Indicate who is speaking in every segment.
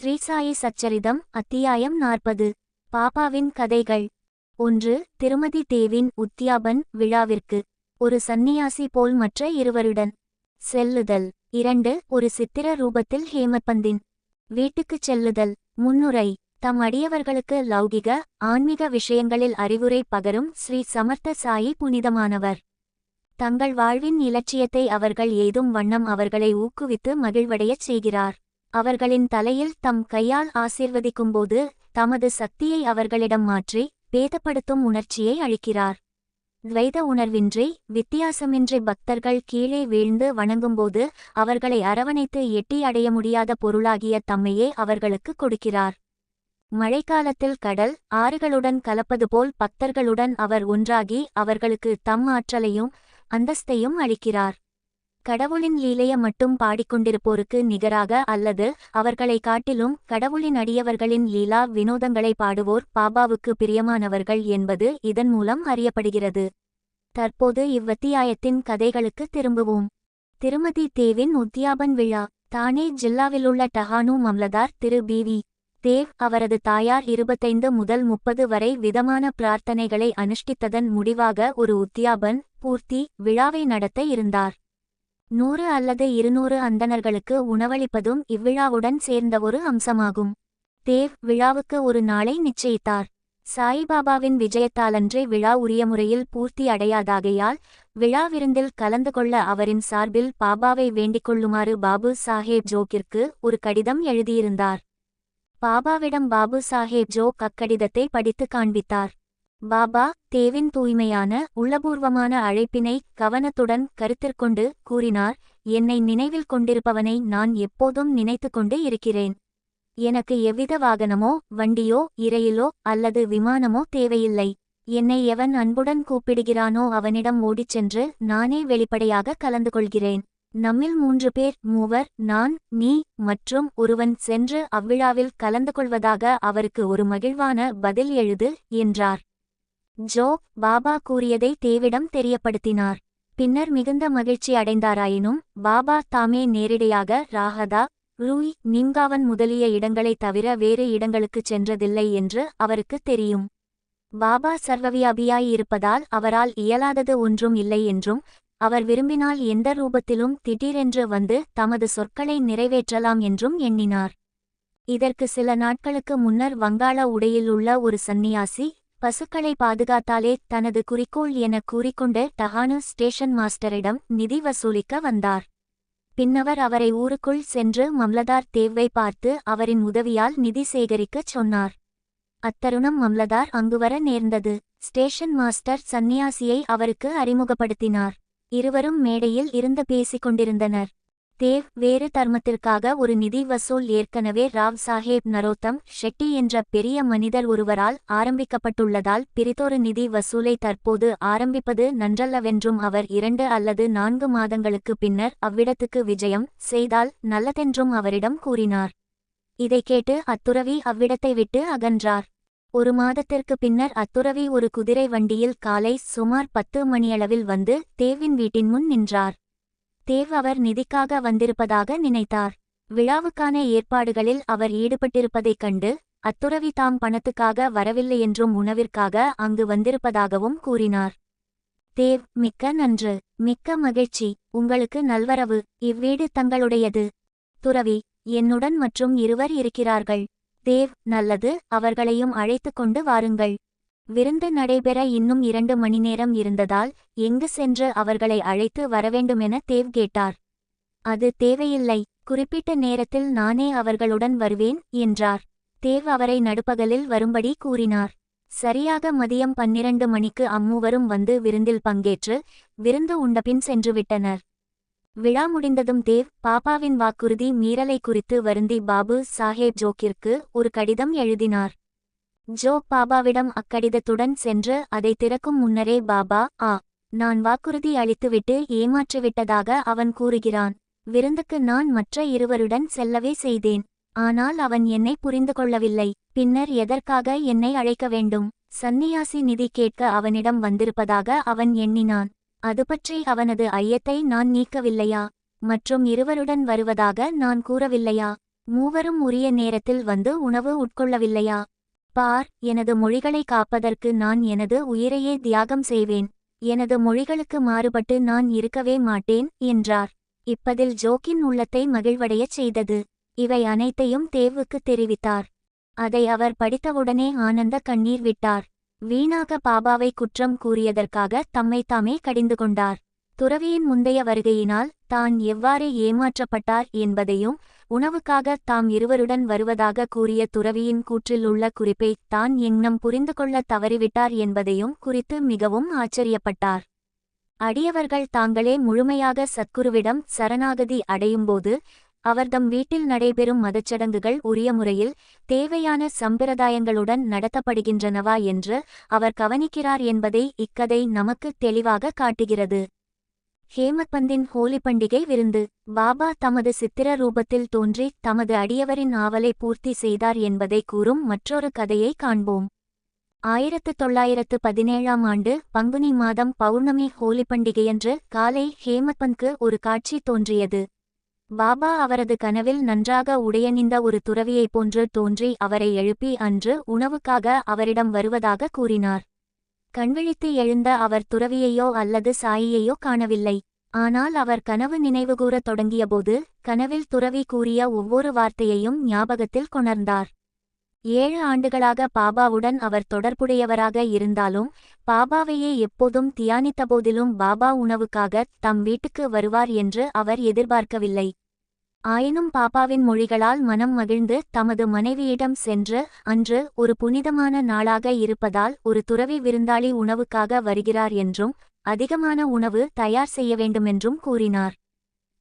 Speaker 1: ஸ்ரீசாயி சச்சரிதம் அத்தியாயம் நாற்பது பாப்பாவின் கதைகள். ஒன்று திருமதி தேவின் உத்தியாபன் விழாவிற்கு ஒரு சந்நியாசி போல் மற்ற இருவருடன். செல்லுதல். இரண்டு ஒரு சித்திர ரூபத்தில் ஹேமபந்தின் வீட்டுக்குச் செல்லுதல். முன்னுரை. தம் அடியவர்களுக்கு லௌகிக ஆன்மீக விஷயங்களில் அறிவுரை பகரும் ஸ்ரீ சமர்த்த சாயி புனிதமானவர். தங்கள் வாழ்வின் இலட்சியத்தை அவர்கள் ஏதும் வண்ணம் அவர்களை ஊக்குவித்து மகிழ்வடையச் செய்கிறார். அவர்களின் தலையில் தம் கையால் ஆசீர்வதிக்கும்போது தமது சக்தியை அவர்களிடம் மாற்றி பேதப்படுத்தும் உணர்ச்சியை அளிக்கிறார். துவைத உணர்வின்றி வித்தியாசமின்றி பக்தர்கள் கீழே வீழ்ந்து வணங்கும்போது அவர்களை அரவணைத்து எட்டி அடைய முடியாத பொருளாகிய தம்மையே அவர்களுக்கு கொடுக்கிறார். மழைக்காலத்தில் கடல் ஆறுகளுடன் கலப்பது போல் பக்தர்களுடன் அவர் ஒன்றாகி அவர்களுக்கு தம் ஆற்றலையும் அந்தஸ்தையும் அளிக்கிறார். கடவுளின் லீலைய மட்டும் பாடிக்கொண்டிருப்போருக்கு நிகராக அல்லது அவர்களை காட்டிலும் கடவுளின் அடியவர்களின் லீலா வினோதங்களை பாடுவோர் பாபாவுக்கு பிரியமானவர்கள் என்பது இதன் மூலம் அறியப்படுகிறது. தற்போது இவ்வத்தியாயத்தின் கதைகளுக்கு திரும்புவோம். திருமதி தேவின் உத்தியாபன் விழா. தானே ஜில்லாவிலுள்ள டஹானு மம்லதார் திரு பிவி தேவ் அவரது தாயார் இருபத்தைந்து முதல் முப்பது வரை விதமான பிரார்த்தனைகளை அனுஷ்டித்ததன் முடிவாக ஒரு உத்தியாபன் பூர்த்தி விழாவை நடத்த இருந்தார். நூறு அல்லது இருநூறு அந்தணர்களுக்கு உணவளிப்பதும் இவ்விழாவுடன் சேர்ந்த ஒரு அம்சமாகும். தேவ் விழாவுக்கு ஒரு நாளை நிச்சயித்தார். சாயிபாபாவின் விஜயத்தாலன்றே விழா உரிய முறையில் பூர்த்தி அடையாதாகையால் விழாவிருந்தில் கலந்து கொள்ள அவரின் சார்பில் பாபாவை வேண்டிக் கொள்ளுமாறு பாபு சாஹேப் ஜோக்கிற்கு ஒரு கடிதம் எழுதியிருந்தார். பாபாவிடம் பாபு சாஹேப் ஜோக் அக்கடிதத்தை படித்து காண்பித்தார். பாபா தேவின் தூய்மையான உள்ளபூர்வமான அழைப்பினை கவனத்துடன் கருத்திற்கொண்டு கூறினார் என்னை நினைவில் கொண்டிருப்பவனை நான் எப்போதும் நினைத்து கொண்டு இருக்கிறேன். எனக்கு எவ்வித வாகனமோ வண்டியோ இரையிலோ அல்லது விமானமோ தேவையில்லை. என்னை எவன் அன்புடன் கூப்பிடுகிறானோ அவனிடம் ஓடிச் சென்று நானே வெளிப்படையாக கலந்து கொள்கிறேன். நம்மில் மூன்று பேர் மூவர் நான் நீ மற்றும் ஒருவன் சென்று அவ்விழாவில் கலந்து கொள்வதாக அவருக்கு ஒரு மகிழ்வான பதில் எழுது என்றார். ஜோ பாபா கூறியதை தேவிடம் தெரியப்படுத்தினார். பின்னர் மிகுந்த மகிழ்ச்சி அடைந்தாராயினும் பாபா தாமே நேரிடையாக ராகதா ரூய் நிம்காவன் முதலிய இடங்களைத் தவிர வேறு இடங்களுக்குச் சென்றதில்லை என்று அவருக்கு தெரியும். பாபா சர்வவியாபியாயிருப்பதால் அவரால் இயலாதது ஒன்றும் இல்லை என்றும் அவர் விரும்பினால் எந்த ரூபத்திலும் திடீரென்று வந்து தமது சொற்களை நிறைவேற்றலாம் என்றும் எண்ணினார். இதற்கு சில நாட்களுக்கு முன்னர் வங்காள உடையில் உள்ள ஒரு சந்நியாசி பசுக்களை பாதுகாத்தாலே தனது குறிக்கோள் என கூறிக்கொண்டு டஹானு ஸ்டேஷன் மாஸ்டரிடம் நிதி வசூலிக்க வந்தார். பின்னவர் அவரை ஊருக்குள் சென்று மம்லதார் தேவ்வை பார்த்து அவரின் உதவியால் நிதி சேகரிக்கச் சொன்னார். அத்தருணம் மம்லதார் அங்குவர நேர்ந்தது. ஸ்டேஷன் மாஸ்டர் சந்நியாசியை அவருக்கு அறிமுகப்படுத்தினார். இருவரும் மேடையில் இருந்து பேசிக் கொண்டிருந்தனர் தேவ் வேறு தர்மத்திற்காக ஒரு நிதி வசூல் ஏற்கனவே ராவ் சாஹேப் நரோத்தம் ஷெட்டி என்ற பெரிய மனிதர் ஒருவரால் ஆரம்பிக்கப்பட்டுள்ளதால் பிரித்தொரு நிதி வசூலை தற்போது ஆரம்பிப்பது நன்றல்லவென்றும் அவர் இரண்டு அல்லது நான்கு மாதங்களுக்கு பின்னர் அவ்விடத்துக்கு விஜயம் செய்தால் நல்லதென்றும் அவரிடம் கூறினார். இதை கேட்டு அத்துறவி அவ்விடத்தை விட்டு அகன்றார். ஒரு மாதத்திற்கு பின்னர் அத்துறவி ஒரு குதிரை வண்டியில் காலை சுமார் பத்து மணியளவில் வந்து தேவின் வீட்டின் முன் நின்றார். தேவ் அவர் நிதிக்காக வந்திருப்பதாக நினைத்தார். விழாவுக்கான ஏற்பாடுகளில் அவர் ஈடுபட்டிருப்பதைக் கண்டு அத்துறவி தாம் பணத்துக்காக வரவில்லையென்றும் உணவிற்காக அங்கு வந்திருப்பதாகவும் கூறினார். தேவ் மிக்க நன்று மிக்க மகிழ்ச்சி உங்களுக்கு நல்வரவு இவ்வீடு தங்களுடையது. துறவி என்னுடன் மற்றும் இருவர் இருக்கிறார்கள். தேவ் நல்லது அவர்களையும் அழைத்துக் கொண்டு வாருங்கள். விருந்து நடைபெற இன்னும் இரண்டு மணி நேரம் இருந்ததால் எங்கு சென்று அவர்களை அழைத்து வரவேண்டுமென தேவ் கேட்டார். அது தேவையில்லை குறிப்பிட்ட நேரத்தில் நானே அவர்களுடன் வருவேன் என்றார். தேவ் அவரை நடுப்பகலில் வரும்படி கூறினார். சரியாக மதியம் பன்னிரண்டு மணிக்கு அம்மூவரும் வந்து விருந்தில் பங்கேற்று விருந்து உண்டபின் சென்றுவிட்டனர். விழா முடிந்ததும் தேவ் பாப்பாவின் வாக்குறுதி மீறலை குறித்து வருந்தி பாபு சாஹேப் ஜோக்கிற்கு ஒரு கடிதம் எழுதினார். ஜோ பாபாவிடம் அக்கடிதத்துடன் சென்று அதை திறக்கும் முன்னரே பாபா ஆ. நான் வாக்குறுதி அளித்துவிட்டு ஏமாற்றிவிட்டதாக அவன் கூறுகிறான். விருந்துக்கு நான் மற்ற இருவருடன் செல்லவே செய்தேன். ஆனால் அவன் என்னை புரிந்து கொள்ளவில்லை. பின்னர் எதற்காக என்னை அழைக்க வேண்டும்? சந்நியாசி நிதி கேட்க அவனிடம் வந்திருப்பதாக அவன் எண்ணினான். அதுபற்றி அவனது ஐயத்தை நான் நீக்கவில்லையா? மற்றும் இருவருடன் வருவதாக நான் கூறவில்லையா? மூவரும் உரிய நேரத்தில் வந்து உணவு உட்கொள்ளவில்லையா? பார் எனது மொழிகளை காப்பதற்கு நான் எனது உயிரையே தியாகம் செய்வேன். எனது மொழிகளுக்கு மாறுபட்டு நான் இருக்கவே மாட்டேன் என்றார். இப்பதில் ஜோக்கின் உள்ளத்தை மகிழ்வடையச் செய்தது. இவை அனைத்தையும் தேவ்வுக்கு தெரிவித்தார். அதை அவர் படித்தவுடனே ஆனந்த கண்ணீர் விட்டார். வீணாக பாபாவை குற்றம் கூறியதற்காக தம்மைத்தாமே தாமே கடிந்து கொண்டார். துறவியின் முந்தைய வருகையினால் தான் எவ்வாறு ஏமாற்றப்பட்டார் என்பதையும் உணவுக்காக தாம் இருவருடன் வருவதாக கூறிய துறவியின் கூற்றில் உள்ள குறிப்பை தான் எங்னம் புரிந்து கொள்ள தவறிவிட்டார் என்பதையும் குறித்து மிகவும் ஆச்சரியப்பட்டார். அடியவர்கள் தாங்களே முழுமையாக சத்குருவிடம் சரணாகதி அடையும்போது அவர்தம் வீட்டில் நடைபெறும் மதச்சடங்குகள் உரிய முறையில் தேவையான சம்பிரதாயங்களுடன் நடத்தப்படுகின்றனவா என்று அவர் கவனிக்கிறார் என்பதை இக்கதை நமக்கு தெளிவாக காட்டுகிறது. ஹேமத்பந்தின் ஹோலி பண்டிகை விருந்து. பாபா தமது சித்திர ரூபத்தில் தோன்றி தமது அடியவரின் ஆவலை பூர்த்தி செய்தார் என்பதை கூறும் மற்றொரு கதையை காண்போம். ஆயிரத்து தொள்ளாயிரத்து பதினேழாம் ஆண்டு பங்குனி மாதம் பௌர்ணமி ஹோலி பண்டிகையன்று காலை ஹேமத்பந்த்க்கு ஒரு காட்சி தோன்றியது. பாபா அவரது கனவில் நன்றாக உடையணிந்த ஒரு துறவியைப் போன்று தோன்றி அவரை எழுப்பி அன்று உணவுக்காக அவரிடம் வருவதாக கூறினார். கண்விழித்து எழுந்த அவர் துறவியையோ அல்லது சாயியையோ காணவில்லை. ஆனால் அவர் கனவு நினைவுகூரத் தொடங்கியபோது கனவில் துறவி கூறிய ஒவ்வொரு வார்த்தையையும் ஞாபகத்தில் கொணர்ந்தார். ஏழு ஆண்டுகளாக பாபாவுடன் அவர் தொடர்புடையவராக இருந்தாலும் பாபாவையே எப்போதும் தியானித்தபோதிலும் பாபா உணவுக்காக தம் வீட்டுக்கு வருவார் என்று அவர் எதிர்பார்க்கவில்லை. ஆயினும் பாப்பாவின் மொழிகளால் மனம் மகிழ்ந்து தமது மனைவியிடம் சென்று அன்று ஒரு புனிதமான நாளாக இருப்பதால் ஒரு துறவி விருந்தாளி உணவுக்காக வருகிறார் என்றும் அதிகமான உணவு தயார் செய்ய வேண்டுமென்றும் கூறினார்.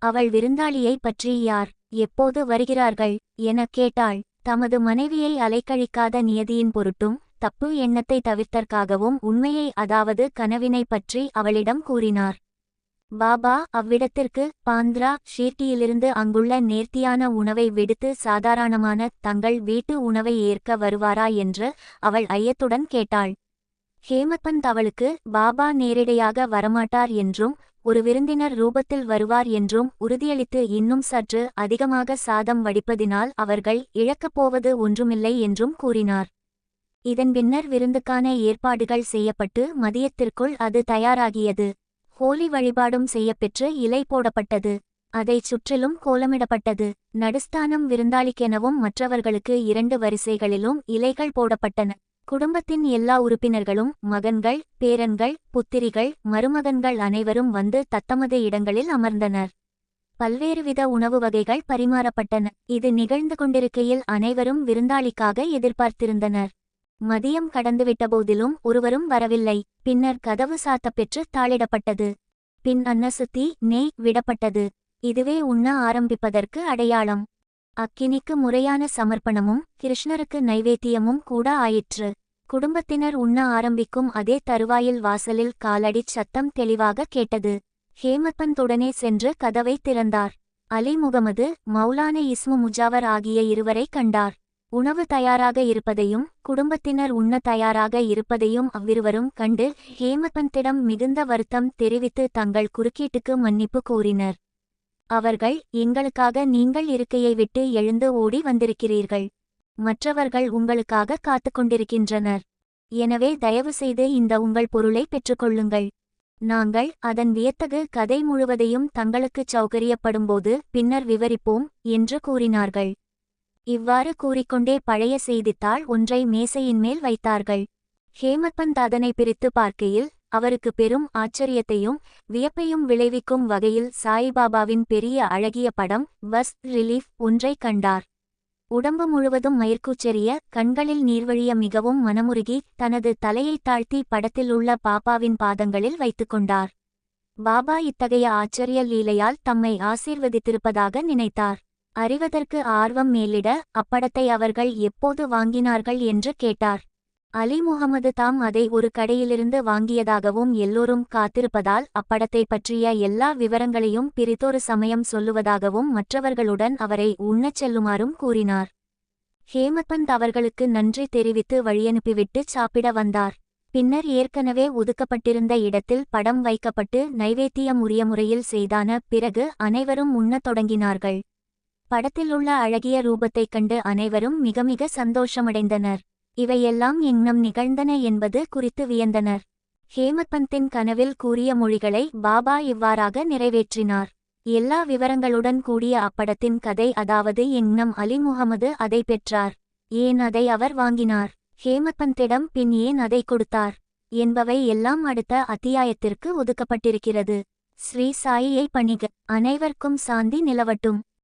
Speaker 1: அவள் விருந்தாளியை பற்றி யார் எப்போது வருகிறார்கள் எனக் கேட்டாள். தமது மனைவியை அலைக்கழிக்காத நியதியின் பொருட்டும் தப்பு எண்ணத்தை தவிர்த்தற்காகவும் உண்மையை அதாவது கனவினை பற்றி அவளிடம் கூறினார். பாபா அவ்விடத்திற்கு பாந்திரா ஷீர்டியிலிருந்து அங்குள்ள நேர்த்தியான உணவை விடுத்து சாதாரணமான தங்கள் வீட்டு உணவை ஏற்க வருவாரா என்று அவள் ஐயத்துடன் கேட்டாள். ஹேமத்பந்த் அவளுக்கு பாபா நேரிடையாக வரமாட்டார் என்றும் ஒரு விருந்தினர் ரூபத்தில் வருவார் என்றும் உறுதியளித்து இன்னும் சற்று அதிகமாக சாதம் வடிப்பதினால் அவர்கள் இழக்கப் போவது ஒன்றுமில்லை என்றும் கூறினார். இதன் பின்னர் விருந்துக்கான ஏற்பாடுகள் செய்யப்பட்டு மதியத்திற்குள் அது தயாராகியது. ஹோலி வழிபாடும் செய்யப்பெற்று இலை போடப்பட்டது. அதைச் சுற்றிலும் கோலமிடப்பட்டது. நடுஸ்தானம் விருந்தாளிக்கெனவும் மற்றவர்களுக்கு இரண்டு வரிசைகளிலும் இலைகள் போடப்பட்டன. குடும்பத்தின் எல்லா உறுப்பினர்களும் மகன்கள் பேரன்கள் புத்திரிகள் மருமகன்கள் அனைவரும் வந்து தத்தமது இடங்களில் அமர்ந்தனர். பல்வேறுவித உணவு வகைகள் பரிமாறப்பட்டன. இது நிகழ்ந்து கொண்டிருக்கையில் அனைவரும் விருந்தாளிக்காக எதிர்பார்த்திருந்தனர். மதியம் கடந்துவிட்ட ஒருவரும் வரவில்லை. பின்னர் கதவு சாத்தப்பெற்று தாளிடப்பட்டது. பின் அன்னசுத்தி நெய் விடப்பட்டது. இதுவே உண்ண ஆரம்பிப்பதற்கு அடையாளம். அக்கினிக்கு முறையான சமர்ப்பணமும் கிருஷ்ணருக்கு நைவேத்தியமும் கூட ஆயிற்று. குடும்பத்தினர் உண்ண ஆரம்பிக்கும் அதே தருவாயில் வாசலில் காலடிச் சத்தம் தெளிவாக கேட்டது. ஹேமத்பந்துடனே சென்று கதவை திறந்தார். அலி முகமது மௌலான இஸ்மு முஜாவர் ஆகிய இருவரை கண்டார். உணவு தயாராக இருப்பதையும் குடும்பத்தினர் உண்ண தயாராக இருப்பதையும் அவ்விருவரும் கண்டு ஹேமகந்திடம் மிகுந்த வருத்தம் தெரிவித்து தங்கள் குறுக்கீட்டுக்கு மன்னிப்பு கோரினர். அவர்கள் எங்களுக்காக நீங்கள் இருக்கையை விட்டு எழுந்து ஓடி வந்திருக்கிறீர்கள். மற்றவர்கள் உங்களுக்காக காத்துக் கொண்டிருக்கின்றனர். எனவே தயவு செய்து இந்த உங்கள் பொருளை பெற்றுக்கொள்ளுங்கள் நாங்கள் அதன் வியத்தகு கதை முழுவதையும் தங்களுக்குச் சௌகரியப்படும்போது பின்னர் விவரிப்போம் என்று கூறினார்கள். இவ்வாறு கூறிக்கொண்டே பழைய செய்தித்தாள் ஒன்றை மேசையின் மேல் வைத்தார்கள். ஹேமத்பந்த் அதனை பிரித்து பார்க்கையில் அவருக்கு பெரும் ஆச்சரியத்தையும் வியப்பையும் விளைவிக்கும் வகையில் சாயிபாபாவின் பெரிய அழகிய படம் பஸ் ரிலீஃப் ஒன்றை கண்டார். உடம்பு முழுவதும் மயிர்கூச்செறிய கண்களில் நீர்வழிய மிகவும் மனமுருகி தனது தலையைத் தாழ்த்தி படத்தில் உள்ள பாப்பாவின் பாதங்களில் வைத்துக்கொண்டார் பாபா இத்தகைய ஆச்சரிய லீலையால் தம்மை ஆசீர்வதித்திருப்பதாக நினைத்தார். அறிவதற்கு ஆர்வம் மேலிட அப்படத்தை அவர்கள் எப்போது வாங்கினார்கள் என்று கேட்டார். அலி முகமது தாம் அதை ஒரு கடையிலிருந்து வாங்கியதாகவும் எல்லோரும் காத்திருப்பதால் அப்படத்தை பற்றிய எல்லா விவரங்களையும் பிரித்தொரு சமயம் சொல்லுவதாகவும் மற்றவர்களுடன் அவரை உண்ணச் செல்லுமாறும் கூறினார். ஹேமத்பந்த் அவர்களுக்கு நன்றி தெரிவித்து வழியனுப்பிவிட்டு சாப்பிட வந்தார். பின்னர் ஏற்கனவே ஒதுக்கப்பட்டிருந்த இடத்தில் படம் வைக்கப்பட்டு நைவேத்தியம் உரிய முறையில் செய்தான பிறகு அனைவரும் உண்ணத் தொடங்கினார்கள். படத்தில் உள்ள அழகிய ரூபத்தைக் கண்டு அனைவரும் மிக மிக சந்தோஷமடைந்தனர். இவையெல்லாம் எங்னம் நிகழ்ந்தன என்பது குறித்து வியந்தனர். ஹேமத் பந்தின் கனவில் கூறிய மொழிகளை பாபா இவ்வாறாக நிறைவேற்றினார். எல்லா விவரங்களுடன் கூடிய அப்படத்தின் கதை அதாவது எங்னம் அலி முகமது அதை பெற்றார். ஏன் அதை அவர் வாங்கினார்? ஹேமத் பந்திடம் பின் ஏன் அதை கொடுத்தார்? என்பவை எல்லாம் அடுத்த அத்தியாயத்திற்கு ஒதுக்கப்பட்டிருக்கிறது. ஸ்ரீ சாயியை பணிக. அனைவர்க்கும் சாந்தி நிலவட்டும்.